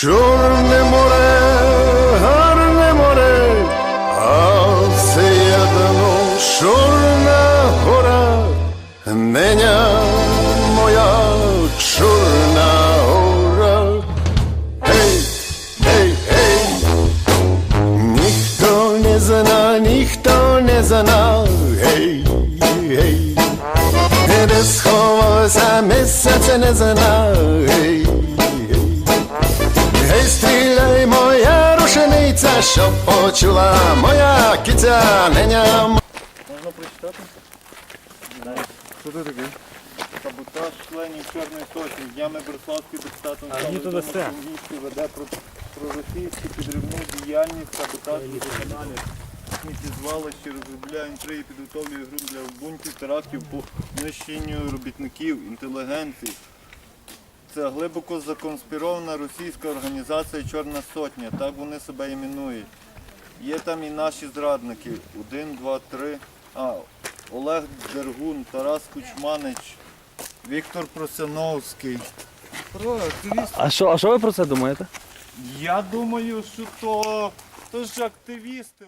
Чорне море, гарне море, а все єдно чорна гора, неня моя чорна гора. Гей, гей, гей, ніхто не зна, ніхто не зна, гей, гей, де сховалося місяця не зна, гей, рушениця, щоб почула моя киця, неня. Можна прочитати? Що ти такий? Саботаж членів Чорної сотні днями Берславської депутатом місті веде про, про російську підривну діяльність, саботаж каналів. Сміттєзвалище розробляє інтриги, підготовлює ґрунт для бунтів, терактів по знищенню робітників, інтелігенції. Це глибоко законспірована російська організація Чорна Сотня, так вони себе іменують. Є там і наші зрадники. Один, два, три. А, Олег Дергун, Тарас Кучманич, Віктор Просяновський. Про. А що, а що ви про це думаєте? Я думаю, що то, то ж активісти.